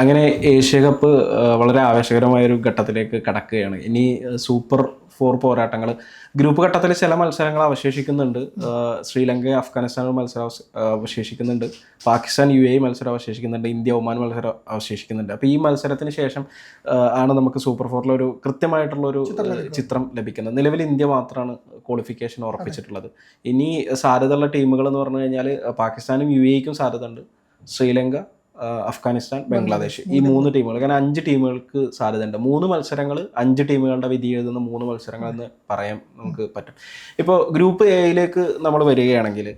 അങ്ങനെ Asia cup വളരെ ആവേശകരമായ ഒരു ഘട്ടത്തിലേക്ക് കടക്കുകയാണ്. ഇനി സൂപ്പർ ഫോർ പോരാട്ടങ്ങൾ ഗ്രൂപ്പ് ഘട്ടത്തിൽ ചില മത്സരങ്ങൾ അവശേഷിക്കുന്നുണ്ട്. ശ്രീലങ്ക അഫ്ഗാനിസ്ഥാൻ മത്സരം അവശേഷിക്കുന്നുണ്ട്. പാകിസ്ഥാൻ യു എ മത്സരം അവശേഷിക്കുന്നുണ്ട്. ഇന്ത്യ ഒമാൻ മത്സരം അവശേഷിക്കുന്നുണ്ട്. അപ്പോൾ ഈ മത്സരത്തിന് ശേഷം ആണ് നമുക്ക് സൂപ്പർ ഫോറിൽ ഒരു കൃത്യമായിട്ടുള്ള ഒരു ചിത്രം ലഭിക്കുന്നത്. നിലവിൽ ഇന്ത്യ മാത്രമാണ് ക്വാളിഫിക്കേഷൻ ഉറപ്പിച്ചിട്ടുള്ളത്. ഇനി സാധ്യതയുള്ള ടീമുകൾ എന്ന് പറഞ്ഞു കഴിഞ്ഞാൽ പാകിസ്ഥാനും യു എക്കും സാധ്യത ഉണ്ട് ശ്രീലങ്ക അഫ്ഗാനിസ്ഥാൻ ബംഗ്ലാദേശ് ഈ മൂന്ന് ടീമുകൾ. കാരണം അഞ്ച് ടീമുകൾക്ക് സാധ്യതയുണ്ട്. മൂന്ന് മത്സരങ്ങൾ അഞ്ച് ടീമുകളുടെ വിധി എഴുതുന്ന മൂന്ന് മത്സരങ്ങൾ എന്ന് പറയാൻ നമുക്ക് പറ്റും. ഇപ്പോൾ ഗ്രൂപ്പ് എയിലേക്ക് നമ്മൾ വരികയാണെങ്കിൽ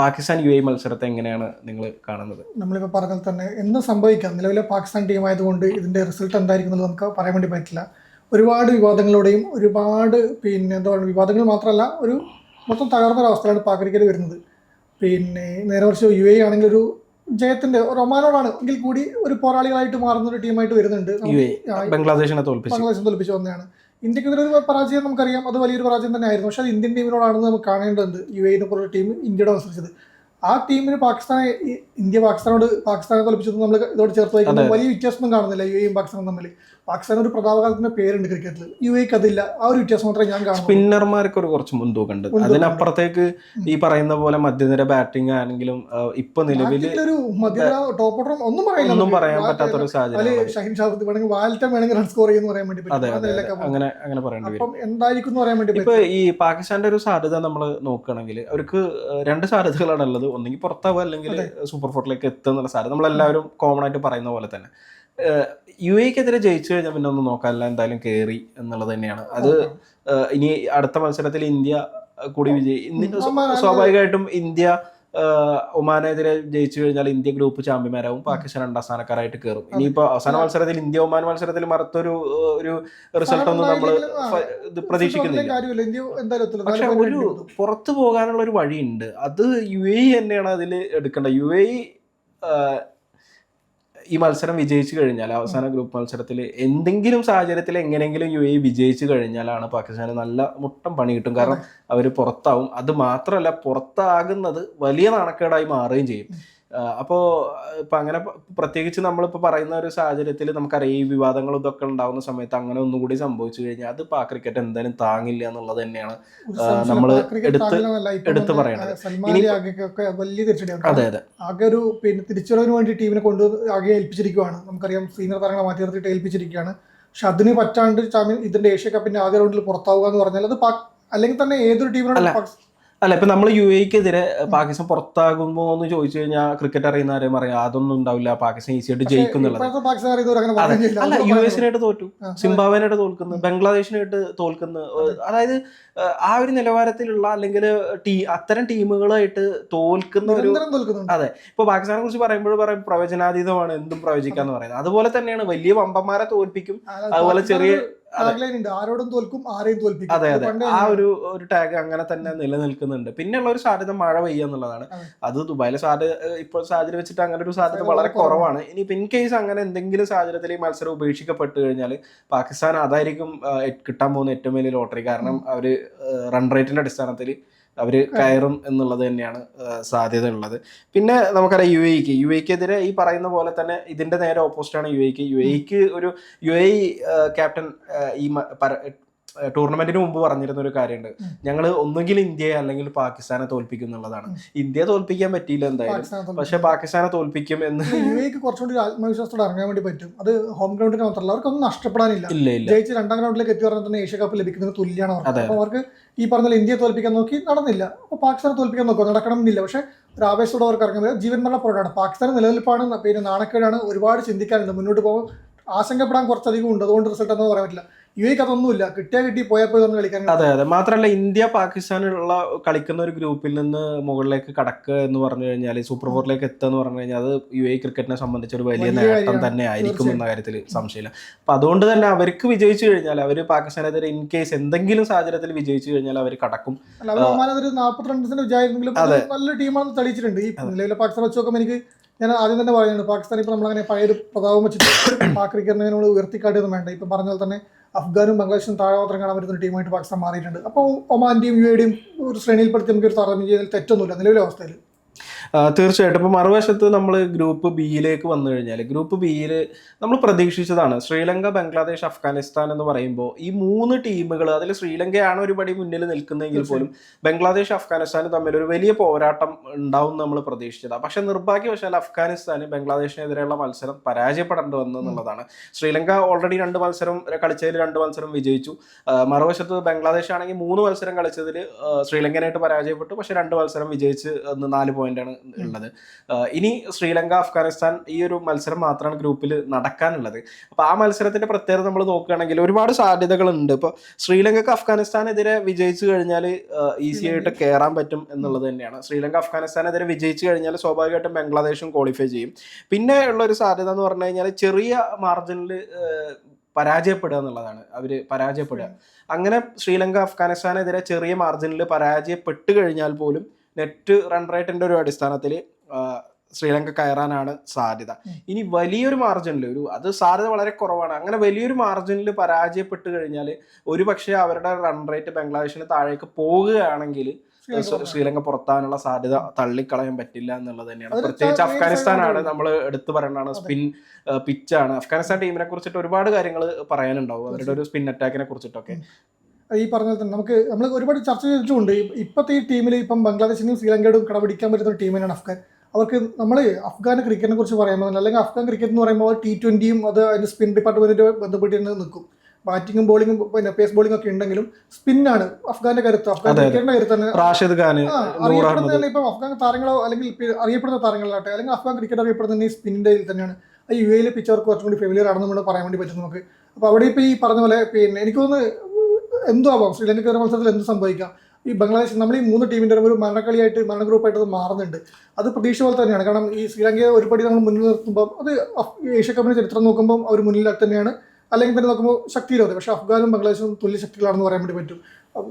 പാകിസ്ഥാൻ യു എ മത്സരത്തെ എങ്ങനെയാണ് നിങ്ങൾ കാണുന്നത്? നമ്മളിപ്പോൾ പറഞ്ഞാൽ തന്നെ എന്ത് സംഭവിക്കാം. നിലവിലെ പാകിസ്ഥാൻ ടീം ആയതുകൊണ്ട് ഇതിന്റെ റിസൾട്ട് എന്തായിരിക്കും എന്നുള്ളത് നമുക്ക് പറയാൻ വേണ്ടി പറ്റില്ല. ഒരുപാട് വിവാദങ്ങളോടെയും ഒരുപാട് പിന്നെ എന്താ പറയുക വിവാദങ്ങൾ മാത്രമല്ല ഒരു മൊത്തം തകർന്ന ഒരു അവസ്ഥയിലാണ് പാക് ക്രിക്കറ്റ് വരുന്നത്. പിന്നെ നേരെ കുറച്ച് യു എ ആണെങ്കിൽ ഒരു ജയത്തിന്റെ റൊമാനോളാണ് എങ്കിൽ കൂടി ഒരു പോരാളികളായിട്ട് മാറുന്ന ഒരു ടീമായിട്ട് വരുന്നുണ്ട്. ബംഗ്ലാദേശിനെ എ ബംഗ്ലാദേശിനെ തോൽപ്പിച്ചു. തോൽപ്പിച്ച് വന്നതാണ്. ഇന്ത്യക്കെതിരെ ഒരു പരാജയം നമുക്കറിയാം. അത് വലിയൊരു പരാജയം തന്നെ ആയിരുന്നു പക്ഷേ അത് ഇന്ത്യൻ ടീമിനോടാണെന്ന് നമുക്ക് കാണേണ്ടതുണ്ട് യു എനെ പോലുള്ള ടീം ഇന്ത്യയുടെ മത്സരിച്ചത്. ആ ടീമിന് പാകിസ്ഥാനെ ഇന്ത്യ പാകിസ്ഥാനോട് പാകിസ്ഥാനെ തോൽപ്പിച്ചത് നമ്മൾ ഇതോട് ചേർത്ത് വലിയ വ്യത്യാസമൊന്നും കാണുന്നില്ല യു എയും പാകിസ്ഥാനും തമ്മിൽ പാകിസ്ഥാൻ ഒരു പ്രതാപകാലത്തിന്റെ പേരുണ്ട് ക്രിക്കറ്റിൽ യു എക്ക് അതില്ല ആ ഒരു വ്യത്യാസം മാത്രമേ ഞാൻ കാണുന്നു സ്പിന്നർമാർക്ക് ഒരു കുറച്ച് മുൻതൂക്കമുണ്ട് അതിനപ്പുറത്തേക്ക് ഈ പറയുന്ന പോലെ മധ്യനിര ബാറ്റിംഗ് ആണെങ്കിലും ഇപ്പൊ നിലവിൽ ഒരു മധ്യ ടോപ്പ് ഓർഡർ ഒന്നും പറയില്ല ഒന്നും പറയാൻ പറ്റാത്ത ഒരു സാഹചര്യം ഷഹീൻ ഷാഫത്ത് വേണമെങ്കിൽ വാൽറ്റം വേണമെങ്കിൽ റൺ സ്കോർ പറയാൻ വേണ്ടി. അങ്ങനെ അങ്ങനെ പറയേണ്ടി വരും. അപ്പം എന്തായിരിക്കും എന്ന് പറയാൻ വേണ്ടി ഇപ്പൊ ഈ പാകിസ്ഥാന്റെ ഒരു സാധ്യത നമ്മൾ നോക്കുകയാണെങ്കിൽ അവർക്ക് രണ്ട് സാധ്യതകളാണ് ഉള്ളത്. ഒന്നെങ്കിൽ പുറത്താവുക അല്ലെങ്കിൽ സൂപ്പർ ഫോർട്ടിലേക്ക് എത്തുന്നുള്ള സാധ്യത. നമ്മളെല്ലാവരും കോമൺ ആയിട്ട് പറയുന്ന പോലെ തന്നെ. യു എക്കെതിരെ ജയിച്ചു കഴിഞ്ഞാൽ പിന്നെ ഒന്നും നോക്കാനല്ല എന്തായാലും കയറി എന്നുള്ളത് തന്നെയാണ്. അത് ഇനി അടുത്ത മത്സരത്തിൽ ഇന്ത്യ കൂടി വിജയി സ്വാഭാവികമായിട്ടും ഇന്ത്യ ഒമാനെതിരെ ജയിച്ചു കഴിഞ്ഞാൽ ഇന്ത്യ ഗ്രൂപ്പ് ചാമ്പ്യന്മാരാവും പാകിസ്ഥാൻ രണ്ടാം സ്ഥാനക്കാരായിട്ട് കയറും ഇനിയിപ്പോ അവസാന മത്സരത്തിൽ ഇന്ത്യ ഒമാൻ മത്സരത്തിൽ മറുത്തൊരു ഒരു റിസൾട്ട് ഒന്നും നമ്മൾ പ്രതീക്ഷിക്കുന്നില്ല. പക്ഷെ ഒരു പുറത്തു പോകാനുള്ള ഒരു വഴിയുണ്ട്. അത് യു എ തന്നെയാണ് അതിൽ എടുക്കേണ്ടത്. യു എ ഈ മത്സരം വിജയിച്ചു കഴിഞ്ഞാൽ അവസാന ഗ്രൂപ്പ് മത്സരത്തിൽ എന്തെങ്കിലും സാഹചര്യത്തിൽ എങ്ങനെയെങ്കിലും യു എ വിജയിച്ചു കഴിഞ്ഞാലാണ് പാകിസ്ഥാന് നല്ല മുട്ടം പണി കിട്ടും. കാരണം അവർ പുറത്താവും. അത് മാത്രമല്ല പുറത്താകുന്നത് വലിയ നാണക്കേടായി മാറുകയും ചെയ്യും. അപ്പോൾ ഇപ്പം അങ്ങനെ പ്രത്യേകിച്ച് നമ്മളിപ്പോൾ പറയുന്ന ഒരു സാഹചര്യത്തിൽ നമുക്കറിയാം ഈ വിവാദങ്ങളും ഇതൊക്കെ ഉണ്ടാകുന്ന സമയത്ത് അങ്ങനെ ഒന്നുകൂടി സംഭവിച്ചു കഴിഞ്ഞാൽ അത് പാ ക്രിക്കറ്റ് എന്തായാലും താങ്ങില്ല എന്നുള്ളത് തന്നെയാണ്. നമ്മൾ എടുത്ത്. എടുത്ത് പറയുന്നത് പറയണത്. അതെ അതെ ആകെ ഒരു പിന്നെ തിരിച്ചുവരവിന് വേണ്ടി ടീമിനെ കൊണ്ട് ആകെ ഏൽപ്പിച്ചിരിക്കുകയാണ് നമുക്കറിയാം സീനിയർ താരങ്ങളെ മാറ്റി നിർത്തിയിട്ട് ഏൽപ്പിച്ചിരിക്കുകയാണ്. പക്ഷെ അതിന് പറ്റാണ്ട് ചാമ്പ്യൻ ഇതിന്റെ ഏഷ്യ കപ്പിന്റെ ആദ്യ റൗണ്ടിൽ പുറത്താവുക എന്ന് പറഞ്ഞാൽ അത് അല്ലെങ്കിൽ തന്നെ ഏതൊരു ടീമിനോട് അല്ല. ഇപ്പൊ നമ്മൾ യു എക്കെതിരെ പാകിസ്ഥാൻ പുറത്താകുമോ എന്ന് ചോദിച്ചു കഴിഞ്ഞാൽ ക്രിക്കറ്റ് അറിയുന്ന ആരെയും പറയാം അതൊന്നും ഉണ്ടാവില്ല. പാകിസ്ഥാൻ ഈസി ആയിട്ട് ജയിക്കുന്നുള്ളത്. അല്ല യു എസിനായിട്ട് തോറ്റു. ആ, സിംബാബ്വേനായിട്ട് തോൽക്കുന്നു. ബംഗ്ലാദേശിനായിട്ട് തോൽക്കുന്നു. അതായത് ആ ഒരു നിലവാരത്തിലുള്ള അല്ലെങ്കിൽ ടീ അത്തരം ടീമുകളായിട്ട് തോൽക്കുന്ന ഒരു അതെ. ഇപ്പൊ പാകിസ്ഥാനെ കുറിച്ച് പറയുമ്പോൾ പറയും പ്രവചനാതീതമാണ് എന്തും പ്രവചിക്കാന്ന് പറയുന്നത്. അതുപോലെ തന്നെയാണ് വലിയ വമ്പന്മാരെ തോൽപ്പിക്കും. അതുപോലെ ചെറിയ ഉണ്ട്. ആരോടും തോൽക്കും ആരെയും തോൽപ്പിക്കും. അതെ അതെ. ആ ഒരു ഒരു ടാഗ് അങ്ങനെ തന്നെ നിലനിൽക്കുന്നുണ്ട്. പിന്നെയുള്ള ഒരു സാധ്യത മഴ പെയ്യുക എന്നുള്ളതാണ്. അതെ. ദുബായിലെ സാധ്യത ഇപ്പോൾ സാഹചര്യം വെച്ചിട്ട് അങ്ങനെ ഒരു സാധ്യത വളരെ കുറവാണ്. ഇനി ഇൻ കേസ് അങ്ങനെ എന്തെങ്കിലും സാഹചര്യത്തിൽ ഈ മത്സരം ഉപേക്ഷിക്കപ്പെട്ട് കഴിഞ്ഞാൽ പാകിസ്ഥാൻ അതായിരിക്കും കിട്ടാൻ പോകുന്ന ഏറ്റവും വലിയ ലോട്ടറി കാരണം അവർ റൺ റേറ്റിന്റെ അടിസ്ഥാനത്തിൽ അവർ കയറും എന്നുള്ളത് തന്നെയാണ് സാധ്യത ഉള്ളത് പിന്നെ നമുക്കറിയാം യു എക്ക് യു എക്കെതിരെ ഈ പറയുന്ന പോലെ തന്നെ ഇതിന്റെ നേരെ ഓപ്പോസിറ്റ് ആണ് യു എക്ക് യു എക്ക് ഒരു യു എ ക്യാപ്റ്റൻ ഈ ടൂർണമെന്റിന് മുമ്പ് പറഞ്ഞിരുന്ന ഒരു കാര്യമുണ്ട്. ഞങ്ങൾ ഒന്നുകിൽ ഇന്ത്യയെ അല്ലെങ്കിൽ പാകിസ്ഥാനെ തോൽപ്പിക്കും എന്നുള്ളതാണ്. ഇന്ത്യയെ തോൽപ്പിക്കാൻ പറ്റിയില്ല എന്തായാലും. പക്ഷെ പാകിസ്ഥാനെ തോൽപ്പിക്കും എന്ന് യു എക്ക് കുറച്ചുകൂടി ആത്മവിശ്വാസത്തോടെ ഇറങ്ങാൻ വേണ്ടി പറ്റും. അത് ഹോം ഗ്രൗണ്ടിന് മാത്രമല്ല അവർക്കൊന്നും നഷ്ടപ്പെടാനില്ല. ജയിച്ച് രണ്ടാം ഗ്രൗണ്ടിലേക്ക് എത്തി പറഞ്ഞാൽ തന്നെ ഏഷ്യ കപ്പ് ലഭിക്കുന്നത് തുല്യമാണ് അവർക്ക്. അപ്പോൾ അവർക്ക് ഈ പറഞ്ഞ ഇന്ത്യയെ തോൽപ്പിക്കാൻ നോക്കി നടന്നില്ല. അപ്പോൾ പാകിസ്ഥാനെ തോൽപ്പിക്കാൻ നോക്കുക നടക്കണമെന്നില്ല. പക്ഷേ ഒരു ആവേശത്തോടെ അവർക്ക് ഇറങ്ങുന്നത് ജീവൻ മരണ പോരാണ് പാകിസ്ഥാൻ നിലനിൽപ്പാണ് പിന്നെ നാണക്കേടാണ് ഒരുപാട് ചിന്തിക്കാനുണ്ട്. മുന്നോട്ട് പോകുമ്പോൾ ആശങ്കപ്പെടാൻ കുറച്ചധികം ഉണ്ട്. അതുകൊണ്ട് റിസൾട്ട് എന്ന് പറയാൻ പറ്റില്ല. യു എക്ക് അതൊന്നുമില്ല. കിട്ടിയാ കിട്ടി പോയാൽ പോയി പറഞ്ഞ് കളിക്കാൻ അതെ അതെ. മാത്രമല്ല ഇന്ത്യ പാകിസ്ഥാനുള്ള കളിക്കുന്ന ഒരു ഗ്രൂപ്പിൽ നിന്ന് മുകളിലേക്ക് കടക്കുക എന്ന് പറഞ്ഞു കഴിഞ്ഞാൽ സൂപ്പർ ഫോറിലേക്ക് എത്തുക എന്ന് പറഞ്ഞു കഴിഞ്ഞാൽ അത് യു എ ക്രിക്കറ്റിനെ സംബന്ധിച്ച് ഒരു വലിയ നേട്ടം തന്നെ ആയിരിക്കും എന്ന കാര്യത്തിൽ സംശയമില്ല. അപ്പൊ അതുകൊണ്ട് തന്നെ അവർക്ക് വിജയിച്ചു കഴിഞ്ഞാൽ അവർ പാകിസ്ഥാനെതിരെ ഇൻ കേസ് എന്തെങ്കിലും സാഹചര്യത്തിൽ വിജയിച്ചു കഴിഞ്ഞാൽ അവർ കടക്കും. അല്ല അവർ ഒമാൻ അതൊരു നാൽപ്പത്തി വിചാരിച്ചെങ്കിലും. നല്ല ടീമാണെന്ന് തെളിയിച്ചിട്ടുണ്ട്. ഈ നിലവിലെ പാകിസ്ഥാൻ വെച്ച് നോക്കുമ്പോൾ എനിക്ക് ഞാൻ ആദ്യം തന്നെ പറയുന്നത് പാകിസ്ഥാൻ ഇപ്പോൾ നമ്മളങ്ങനെ പഴയൊരു പ്രതാപം വെച്ചിട്ട് പാക് ക്രിക്കറ്റിനെ ഉയർത്തിക്കാട്ടിയൊന്നും വേണ്ട. ഇപ്പം പറഞ്ഞ പോലെ തന്നെ അഫ്ഗാനും ബംഗ്ലാദേശും താഴെ മാത്രം കാണാൻ പറ്റുന്ന ടീമായിട്ട് പാകിസ്ഥാൻ മാറിയിട്ടുണ്ട്. അപ്പോൾ ഒമാന്റെയും യു എയുടെയും ഒരു ശ്രേണിയിൽപ്പെടുത്തി നമുക്ക് ഒരു താരതമ്യം ചെയ്തതിൽ തെറ്റൊന്നുമില്ല നിലവിലെ അവസ്ഥയിൽ. തീർച്ചയായിട്ടും. ഇപ്പോൾ മറുവശത്ത് നമ്മൾ ഗ്രൂപ്പ് ബിയിലേക്ക് വന്നു കഴിഞ്ഞാൽ ഗ്രൂപ്പ് ബിയിൽ നമ്മൾ പ്രതീക്ഷിച്ചതാണ് ശ്രീലങ്ക ബംഗ്ലാദേശ് അഫ്ഗാനിസ്ഥാൻ എന്ന് പറയുമ്പോൾ ഈ മൂന്ന് ടീമുകൾ അതിൽ ശ്രീലങ്കയാണ് ഒരുപടി മുന്നിൽ നിൽക്കുന്നതെങ്കിൽ പോലും ബംഗ്ലാദേശ് അഫ്ഗാനിസ്ഥാനും തമ്മിൽ ഒരു വലിയ പോരാട്ടം ഉണ്ടാവും നമ്മൾ പ്രതീക്ഷിച്ചതാണ്. പക്ഷേ നിർഭാഗ്യവശാൽ അഫ്ഗാനിസ്ഥാന് ബംഗ്ലാദേശിനെതിരെയുള്ള മത്സരം പരാജയപ്പെടേണ്ടി വന്നു എന്നുള്ളതാണ്. ശ്രീലങ്ക ഓൾറെഡി രണ്ട് മത്സരം കളിച്ചതിൽ രണ്ട് മത്സരം വിജയിച്ചു. മറുവശത്ത് ബംഗ്ലാദേശ് ആണെങ്കിൽ മൂന്ന് മത്സരം കളിച്ചതിൽ ശ്രീലങ്കനായിട്ട് പരാജയപ്പെട്ടു. പക്ഷേ രണ്ട് മത്സരം വിജയിച്ച് നാല് പോയിന്റാണ് ഉള്ളത്. ഇനി ശ്രീലങ്ക അഫ്ഗാനിസ്ഥാൻ ഈ ഒരു മത്സരം മാത്രമാണ് ഗ്രൂപ്പിൽ നടക്കാനുള്ളത്. അപ്പൊ ആ മത്സരത്തിന്റെ പ്രത്യേകത നമ്മൾ നോക്കുകയാണെങ്കിൽ ഒരുപാട് സാധ്യതകളുണ്ട്. ഇപ്പൊ ശ്രീലങ്കക്ക് അഫ്ഗാനിസ്ഥാനെതിരെ വിജയിച്ചു കഴിഞ്ഞാൽ ഈസി ആയിട്ട് കയറാൻ പറ്റും എന്നുള്ളത് തന്നെയാണ്. ശ്രീലങ്ക അഫ്ഗാനിസ്ഥാനെതിരെ വിജയിച്ചു കഴിഞ്ഞാൽ സ്വാഭാവികമായിട്ടും ബംഗ്ലാദേശും ക്വാളിഫൈ ചെയ്യും. പിന്നെ ഉള്ള ഒരു സാധ്യത എന്ന് പറഞ്ഞു കഴിഞ്ഞാൽ ചെറിയ മാർജിനിൽ പരാജയപ്പെടുക എന്നുള്ളതാണ്. അവർ പരാജയപ്പെടുക. അങ്ങനെ ശ്രീലങ്ക അഫ്ഗാനിസ്ഥാനെതിരെ ചെറിയ മാർജിനിൽ പരാജയപ്പെട്ട് കഴിഞ്ഞാൽ പോലും നെറ്റ് റൺ റേറ്റിന്റെ ഒരു അടിസ്ഥാനത്തിൽ ശ്രീലങ്ക കയറാനാണ് സാധ്യത. ഇനി വലിയൊരു മാർജിനിൽ ഒരു അത് സാധ്യത വളരെ കുറവാണ്. അങ്ങനെ വലിയൊരു മാർജിനിൽ പരാജയപ്പെട്ട് കഴിഞ്ഞാൽ ഒരു പക്ഷേ അവരുടെ റൺ റേറ്റ് ബംഗ്ലാദേശിന് താഴേക്ക് പോവുകയാണെങ്കിൽ ശ്രീലങ്ക പുറത്താനുള്ള സാധ്യത തള്ളിക്കളയാൻ പറ്റില്ല എന്നുള്ളത് തന്നെയാണ്. പ്രത്യേകിച്ച് അഫ്ഗാനിസ്ഥാനാണ് നമ്മൾ എടുത്തു പറയേണ്ടതാണ്. സ്പിൻ പിച്ചാണ് അഫ്ഗാനിസ്ഥാൻ ടീമിനെ കുറിച്ചിട്ട് ഒരുപാട് കാര്യങ്ങൾ പറയാനുണ്ടാവും. അവരുടെ ഒരു സ്പിൻ അറ്റാക്കിനെ കുറിച്ചിട്ടൊക്കെ. ഈ പറഞ്ഞ തന്നെ. നമുക്ക് നമ്മൾ ഒരുപാട് ചർച്ച ചെയ്തിട്ടുണ്ട്. ഇപ്പോഴത്തെ ഈ ടീമിൽ ഇപ്പം ബംഗ്ലാദേശിനും ശ്രീലങ്കയോടും കടപിടിക്കാൻ പറ്റുന്ന ഒരു ടീമിനാണ് അഫ്ഗാൻ. അവർക്ക് നമ്മൾ അഫ്ഗാൻ ക്രിക്കറ്റിനെ കുറിച്ച് പറയുമ്പോൾ അല്ലെങ്കിൽ അഫ്ഗാൻ ക്രിക്കറ്റ് എന്ന് പറയുമ്പോൾ ടി ട്വന്റിയും അത് അതിന്റെ സ്പിൻ ഡിപ്പാർട്ട്മെന്റിന്റെ ബന്ധപ്പെട്ട് തന്നെ നിൽക്കും. ബാറ്റിങ്ങും ബോളിങ്ങും പിന്നെ പേസ് ബോളിംഗ് ഒക്കെ ഉണ്ടെങ്കിലും സ്പിന്നാണ് അഫ്ഗാന്റെ കരുത്ത്. അഫ്ഗാൻ. ക്രിക്കറ്റിന്റെ കരുത്ത് തന്നെ. റാഷിദ് ഖാൻ അറിയപ്പെടുന്ന തന്നെ ഇപ്പം അഫ്ഗാൻ താരങ്ങളോ അല്ലെങ്കിൽ അറിയപ്പെടുന്ന താരങ്ങളാട്ടെ അല്ലെങ്കിൽ അഫ്ഗാൻ ക്രിക്കറ്റ് അറിയപ്പെടുന്ന ഈ സ്പിന്നിന്റെ ഇതിൽ തന്നെയാണ്. ആ യു എയിലെ പിച്ചവർക്ക് കുറച്ചും കൂടി ഫെമിലിയർ ആണെന്ന് നമ്മൾ പറയാൻ വേണ്ടി പറ്റും നമുക്ക്. അപ്പോൾ അവിടെ ഇപ്പോൾ ഈ പറഞ്ഞ പോലെ പിന്നെ എനിക്ക് തോന്നുന്നു എന്തോ ആവാം. ശ്രീലങ്കയ്ക്ക് ഒരു മത്സരത്തിൽ എന്ത് സംഭവിക്കാം. ഈ ബംഗ്ലാദേശ് നമ്മൾ ഈ മൂന്ന് ടീമിന്റെ ഒരു മരണക്കളിയായിട്ട് മരണ ഗ്രൂപ്പായിട്ട് അത് മാറുന്നുണ്ട്. അത് പ്രതീക്ഷ പോലെ തന്നെയാണ്. കാരണം ഈ ശ്രീലങ്കയെ ഒരു പടി നമ്മൾ മുന്നിൽ നിർത്തുമ്പോൾ അത് ഏഷ്യ കപ്പിന്റെ ചരിത്രം നോക്കുമ്പോൾ അവർ മുന്നിൽ തന്നെയാണ്. അല്ലെങ്കിൽ തന്നെ നോക്കുമ്പോൾ ശക്തിയിലത് പക്ഷേ അഫ്ഗാനും ബംഗ്ലാദേശും തുല്യ ശക്തികളാണെന്ന് പറയാൻ വേണ്ടി പറ്റും.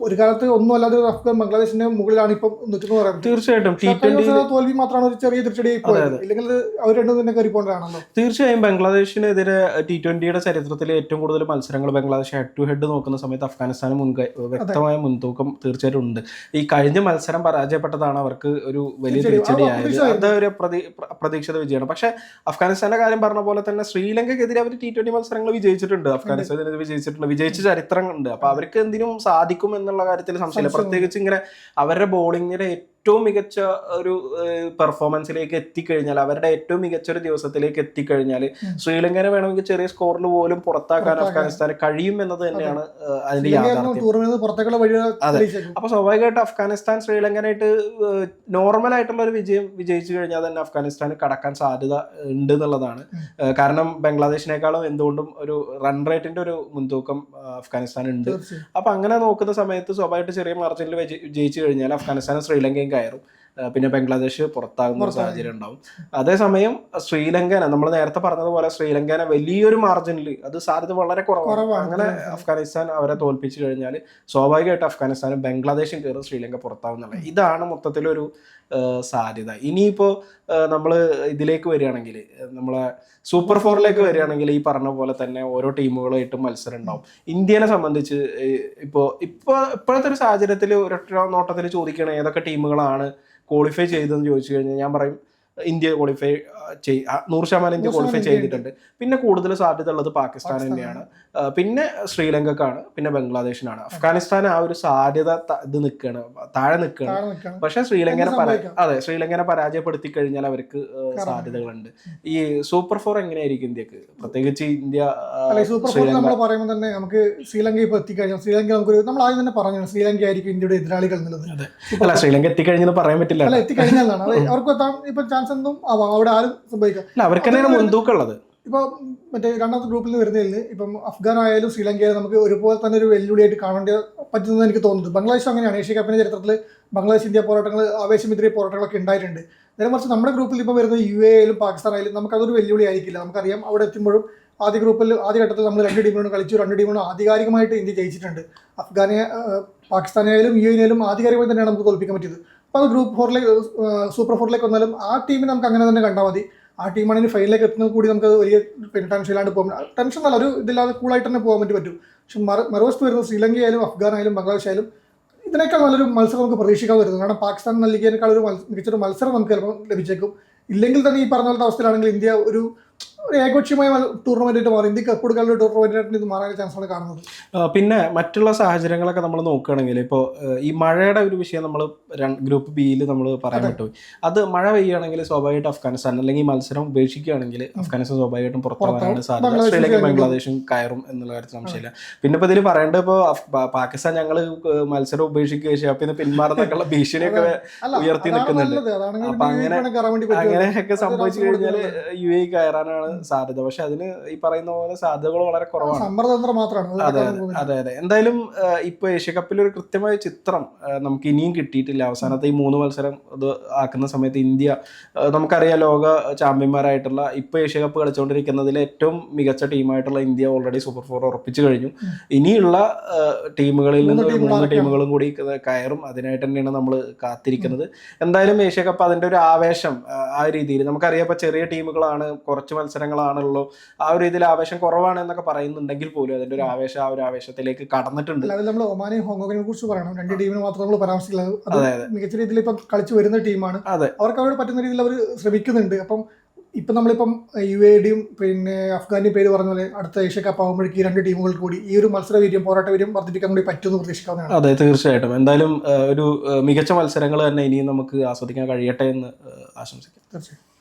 ഒരു കാലത്ത് ഒന്നും അല്ലാതെ അഫ്ഗാൻ ബംഗ്ലാദേശിന്റെ മുകളിലാണ് ഇപ്പം നിൽക്കുന്നത് തീർച്ചയായിട്ടും. ടി പക്ഷേ ട്വന്റി തോൽവി മാത്രമാണ് ഒരു ചെറിയ തിരിച്ചടി പോയത്. ഇല്ലെങ്കിൽ അവർ രണ്ടും തന്നെ കയറി പോകേണ്ടതാണല്ലോ തീർച്ചയായും ബംഗ്ലാദേശിനെതിരെ ടി ട്വന്റിയുടെ ചരിത്രത്തിൽ ഏറ്റവും കൂടുതൽ മത്സരങ്ങൾ ബംഗ്ലാദേശ് ഹെഡ് ടു ഹെഡ് നോക്കുന്ന സമയത്ത് അഫ്ഗാനിസ്ഥാന് മുൻകൈ വ്യക്തമായ മുൻതൂക്കം തീർച്ചയായിട്ടും ഉണ്ട്. ഈ കഴിഞ്ഞ മത്സരം പരാജയപ്പെട്ടതാണ് അവർക്ക് ഒരു വലിയ തിരിച്ചടി. തിരിച്ചടിയായത്. അത് ഒരു പ്രതീക്ഷിത വിജയമാണ്. പക്ഷേ അഫ്ഗാനിസ്ഥാന്റെ കാര്യം പറഞ്ഞ പോലെ തന്നെ ശ്രീലങ്കക്കെതിരെ അവർ ടി ട്വന്റി മത്സരങ്ങൾ വിജയിച്ചിട്ടുണ്ട്. അഫ്ഗാനിസ്ഥാനെതിരെ വിജയിച്ചിട്ടുണ്ട്. വിജയിച്ച ചരിത്രങ്ങളുണ്ട് ഉണ്ട്. അപ്പൊ അവർക്ക് എന്തിനും സാധിക്കും എന്നുള്ള കാര്യത്തിൽ സംശയമില്ല. പ്രത്യേകിച്ച് ഇങ്ങനെ അവരുടെ ബോളിങ്ങിന്റെ ഏറ്റവും മികച്ച ഒരു പെർഫോമൻസിലേക്ക് എത്തിക്കഴിഞ്ഞാൽ അവരുടെ ഏറ്റവും മികച്ച ഒരു ദിവസത്തിലേക്ക് എത്തിക്കഴിഞ്ഞാൽ ശ്രീലങ്കനെ വേണമെങ്കിൽ ചെറിയ സ്കോറിൽ പോലും പുറത്താക്കാൻ. അഫ്ഗാനിസ്ഥാന് കഴിയും എന്നത് തന്നെയാണ് അതിന്റെ യാഥാർത്ഥ്യം. അപ്പൊ സ്വാഭാവികമായിട്ട് അഫ്ഗാനിസ്ഥാൻ ശ്രീലങ്കനായിട്ട് നോർമൽ ആയിട്ടുള്ള ഒരു വിജയം വിജയിച്ചു കഴിഞ്ഞാൽ തന്നെ അഫ്ഗാനിസ്ഥാന് കടക്കാൻ സാധ്യത ഉണ്ട് എന്നുള്ളതാണ് കാരണം ബംഗ്ലാദേശിനേക്കാളും എന്തുകൊണ്ടും ഒരു റൺ റേറ്റിന്റെ ഒരു മുൻതൂക്കം അഫ്ഗാനിസ്ഥാൻ ഉണ്ട്. അപ്പൊ അങ്ങനെ നോക്കുന്ന സമയത്ത് സ്വാഭാവികമായിട്ട് ചെറിയ മാർജിനിൽ വിജയിച്ചു കഴിഞ്ഞാൽ അഫ്ഗാനിസ്ഥാനും ശ്രീലങ്കയും കയറും. പിന്നെ ബംഗ്ലാദേശ് പുറത്താകുന്ന ഒരു സാഹചര്യം ഉണ്ടാവും. അതേസമയം ശ്രീലങ്കനെ നമ്മൾ നേരത്തെ പറഞ്ഞതുപോലെ ശ്രീലങ്കനെ വലിയൊരു മാർജിനിൽ അത് സാധ്യത വളരെ കുറവാണ്. അങ്ങനെ അഫ്ഗാനിസ്ഥാൻ അവരെ തോൽപ്പിച്ചു കഴിഞ്ഞാൽ സ്വാഭാവികമായിട്ട് അഫ്ഗാനിസ്ഥാനും ബംഗ്ലാദേശും കയറും ശ്രീലങ്ക പുറത്താവുന്നുള്ളത് ഇതാണ് മൊത്തത്തിലൊരു സാധ്യത. ഇനിയിപ്പോ നമ്മൾ ഇതിലേക്ക് വരികയാണെങ്കിൽ നമ്മളെ സൂപ്പർ ഫോറിലേക്ക് വരികയാണെങ്കിൽ ഈ പറഞ്ഞ പോലെ തന്നെ ഓരോ ടീമുകളായിട്ടും മത്സരം ഉണ്ടാവും ഇന്ത്യനെ സംബന്ധിച്ച് ഇപ്പോൾ ഇപ്പോൾ ഇപ്പൊ ഇപ്പോഴത്തെ ഒരു സാഹചര്യത്തിൽ ഒരൊറ്റ നോട്ടത്തിൽ ചോദിക്കണേ ഏതൊക്കെ ടീമുകളാണ് ക്വാളിഫൈ ചെയ്തതെന്ന് ചോദിച്ചു കഴിഞ്ഞാൽ ഞാൻ പറയും ഇന്ത്യ ക്വാളിഫൈ നൂറ് ശതമാനം ഇന്ത്യ ക്വാളിഫൈ ചെയ്തിട്ടുണ്ട്. പിന്നെ കൂടുതൽ സാധ്യത ഉള്ളത് പാകിസ്ഥാൻ. തന്നെയാണ്. പിന്നെ ശ്രീലങ്കക്കാണ് പിന്നെ ബംഗ്ലാദേശിനാണ്. അഫ്ഗാനിസ്ഥാൻ ആ ഒരു സാധ്യത ഇത് നിൽക്കുകയാണ് താഴെ നിൽക്കുകയാണ് പക്ഷെ ശ്രീലങ്കനെ അതെ ശ്രീലങ്കനെ പരാജയപ്പെടുത്തി കഴിഞ്ഞാൽ അവർക്ക് സാധ്യതകളുണ്ട്. ഈ സൂപ്പർ ഫോർ എങ്ങനെയായിരിക്കും ഇന്ത്യയ്ക്ക്? പ്രത്യേകിച്ച് ഇന്ത്യ സൂപ്പർ ഫോർ നമ്മൾ പറയുമ്പോൾ തന്നെ നമുക്ക് ശ്രീലങ്ക ഇപ്പൊ എത്തിക്കഴിഞ്ഞാൽ ശ്രീലങ്ക നമുക്കൊരു നമ്മൾ ആദ്യം തന്നെ പറഞ്ഞു ശ്രീലങ്ക ആയിരിക്കും ഇന്ത്യയുടെ എതിരാളികൾ എന്നുള്ളത്. അല്ല ശ്രീലങ്ക എത്തിക്കഴിഞ്ഞെന്ന് പറയാൻ പറ്റില്ല. അത് അവർക്ക് എത്താൻ ഇപ്പൊ ചാൻസ് എന്തും അവിടെ ആരും സംഭവിക്കാം അവർക്ക് തന്നെയാണ് മുൻതൂക്കം ഉള്ളത് ഇപ്പൊ മറ്റേ രണ്ടാമത്തെ ഗ്രൂപ്പിൽ നിന്ന് വരുന്നതിൽ ഇപ്പം അഫ്ഗാൻ ആയാലും ശ്രീലങ്ക ആയാലും നമുക്ക് ഒരുപോലെ തന്നെ ഒരു വെല്ലുവിളിയായിട്ട് കാണേണ്ടി പറ്റുന്നതെന്ന് എനിക്ക് തോന്നുന്നത് ബംഗ്ലാദേശ് അങ്ങനെയാണ്. ഏഷ്യ കപ്പിന്റെ ചരിത്രത്തിൽ ബംഗ്ലാദേശ് ഇന്ത്യ പോരാട്ടങ്ങൾ ആവേശമെതിരെ പോരാട്ടങ്ങളൊക്കെ ഉണ്ടായിട്ടുണ്ട്. നേരെ മറിച്ച് നമ്മുടെ ഗ്രൂപ്പിൽ ഇപ്പോൾ വരുന്ന യു എ ആയാലും പാകിസ്ഥാൻ ആയാലും നമുക്ക് അതൊരു വെല്ലുവിളി ആയിരിക്കില്ല. നമുക്കറിയാം അവിടെ എത്തുമ്പോഴും ആദ്യ ഗ്രൂപ്പിൽ ആദ്യ ഘട്ടത്തിൽ നമ്മൾ രണ്ട് ടീമിനോട് കളിച്ചു. രണ്ട് ടീമിനോട് ആധികാരികമായിട്ട് ഇന്ത്യ ജയിച്ചിട്ടുണ്ട്. അഫ്ഗാനെ പാകിസ്ഥാനായാലും യു എനായാലും ആധികാരികമായി തന്നെയാണ് നമുക്ക് തോൽപ്പിക്കാൻ പറ്റിയത്. അപ്പോൾ അത് ഗ്രൂപ്പ് ഫോറിലേക്ക് സൂപ്പർ ഫോറിലേക്ക് വന്നാലും ആ ടീമിനെ നമുക്ക് അങ്ങനെ തന്നെ കണ്ടാൽ മതി. ആ ടീമാണ് ഇനി ഫൈനലിലേക്ക് എത്തുന്നത് കൂടി നമുക്ക് വലിയ പിന്നെ ടെൻഷൻ ഇല്ലാണ്ട് പോകാൻ ടെൻഷൻ എന്നല്ല ഒരു ഇതില്ലാതെ കൂളായിട്ട് തന്നെ പോകാൻ വേണ്ടി പറ്റും. പക്ഷെ മറ മറുവശത്ത് വരുന്ന ശ്രീലങ്ക ആയാലും അഫ്ഗാൻ ആയാലും ബംഗ്ലാദേശ് ആയാലും ഇതിനേക്കാൾ നല്ലൊരു മത്സരം നമുക്ക് പ്രതീക്ഷിക്കാൻ വരുന്നത് കാരണം പാകിസ്ഥാൻ നൽകിയതിനേക്കാൾ ഒരു മികച്ചൊരു മത്സരം നമുക്ക് ചിലപ്പോൾ ലഭിച്ചേക്കും. ഇല്ലെങ്കിൽ തന്നെ ഈ പറഞ്ഞ പോലത്തെ അവസ്ഥയിലാണെങ്കിൽ ഇന്ത്യ ഒരു ഒരു ടൂർണമെന്റ് മാറി. ഇന്ത്യയ്ക്ക് കപ്പ് കൊടുക്കാനുള്ള ടൂർണമെന്റ് ഇത് മാറാൻ കാണുന്നത്. പിന്നെ മറ്റുള്ള സാഹചര്യങ്ങളൊക്കെ നമ്മൾ നോക്കുകയാണെങ്കിൽ ഇപ്പോൾ ഈ മഴയുടെ ഒരു വിഷയം നമ്മൾ ഗ്രൂപ്പ് ബിയിൽ നമ്മൾ പറയാൻ പറ്റും. അത് മഴ പെയ്യുകയാണെങ്കിൽ സ്വാഭാവികമായിട്ട് അഫ്ഗാനിസ്ഥാൻ അല്ലെങ്കിൽ മത്സരം ഉപേക്ഷിക്കുകയാണെങ്കിൽ അഫ്ഗാനിസ്ഥാൻ സ്വാഭാവികമായിട്ടും പുറത്താവാനാണ് സാധ്യത. ബംഗ്ലാദേശും ബംഗ്ലാദേശും കയറും എന്നുള്ള കാര്യത്തിൽ സംശയമില്ല പിന്നെ ഇപ്പോൾ ഇതിൽ പറയേണ്ടത് ഇപ്പോൾ പാകിസ്ഥാൻ ഞങ്ങൾ മത്സരം ഉപേക്ഷിക്കുക പിന്നെ പിന്മാറുന്നൊക്കെയുള്ള ഭീഷണിയൊക്കെ ഉയർത്തി നിൽക്കുന്നുണ്ട്. അപ്പൊ അങ്ങനെ-? അങ്ങനെയൊക്കെ സംഭവിച്ചു കഴിഞ്ഞാൽ യു എ കയറാനാണ് സാധ്യത. പക്ഷെ അതിന് ഈ പറയുന്ന പോലെ സാധ്യതകൾ വളരെ കുറവാണ്. അതെ, അതെ അതെ എന്തായാലും ഇപ്പൊ ഏഷ്യ കപ്പിൽ ഒരു കൃത്യമായ ചിത്രം നമുക്ക് ഇനിയും കിട്ടിയിട്ടില്ല. അവസാനത്തെ ഈ മൂന്ന് മത്സരം ഇത് ആക്കുന്ന സമയത്ത് ഇന്ത്യ നമുക്കറിയാം ലോക ചാമ്പ്യന്മാരായിട്ടുള്ള ഇപ്പൊ ഏഷ്യ കപ്പ് കളിച്ചുകൊണ്ടിരിക്കുന്നതിലെ ഏറ്റവും മികച്ച ടീമായിട്ടുള്ള ഇന്ത്യ ഓൾറെഡി സൂപ്പർ ഫോർ ഉറപ്പിച്ചു കഴിഞ്ഞു. ഇനിയുള്ള ടീമുകളിൽ നിന്ന് മൂന്ന്? ടീമുകളും കൂടി കയറും. അതിനായിട്ട് തന്നെയാണ് നമ്മൾ കാത്തിരിക്കുന്നത്. എന്തായാലും ഏഷ്യ കപ്പ് അതിന്റെ ഒരു ആവേശം ആ രീതിയിൽ. നമുക്കറിയാം ഇപ്പൊ ചെറിയ ടീമുകളാണ് കുറച്ച് മത്സരങ്ങളാണുള്ളൂ ആ ഒരു രീതിയിൽ ആവേശം കുറവാണ് എന്നൊക്കെ പറയുന്നുണ്ടെങ്കിൽ പോലും അതിന്റെ ഒരു ആവേശം ആ ഒരു ആവേശത്തിലേക്ക് കടന്നിട്ടുണ്ട്. അതിൽ നമ്മൾ ഒമാനെയും ഹോങ്കോങ്ങിനെ കുറിച്ച് പറയണം. രണ്ട് ടീമിനെ മാത്രം നമ്മൾ പരാമർശിക്കുന്നത്. മികച്ച രീതിയിൽ ഇപ്പം കളിച്ചു വരുന്ന ടീമാണ്. അവർക്ക് അവരോട് പറ്റുന്ന രീതിയിൽ അവർ ശ്രമിക്കുന്നുണ്ട്. അപ്പം ഇപ്പം നമ്മളിപ്പം യു എയുടെയും പിന്നെ അഫ്ഗാനി പേര് പറഞ്ഞ പോലെ അടുത്ത ഏഷ്യ കപ്പ് ആകുമ്പോഴേക്ക് ഈ രണ്ട് ടീമുകൾ കൂടി ഈ ഒരു മത്സര വീര്യം പോരാട്ട വീര്യം വർദ്ധിപ്പിക്കാൻ കൂടി പറ്റുമെന്ന് പ്രതീക്ഷിക്കാവുന്നതാണ്. അതെ തീർച്ചയായിട്ടും. എന്തായാലും ഒരു മികച്ച മത്സരങ്ങൾ തന്നെ ഇനിയും നമുക്ക് ആസ്വദിക്കാൻ കഴിയട്ടെ എന്ന് ആശംസിക്കാം തീർച്ചയായും.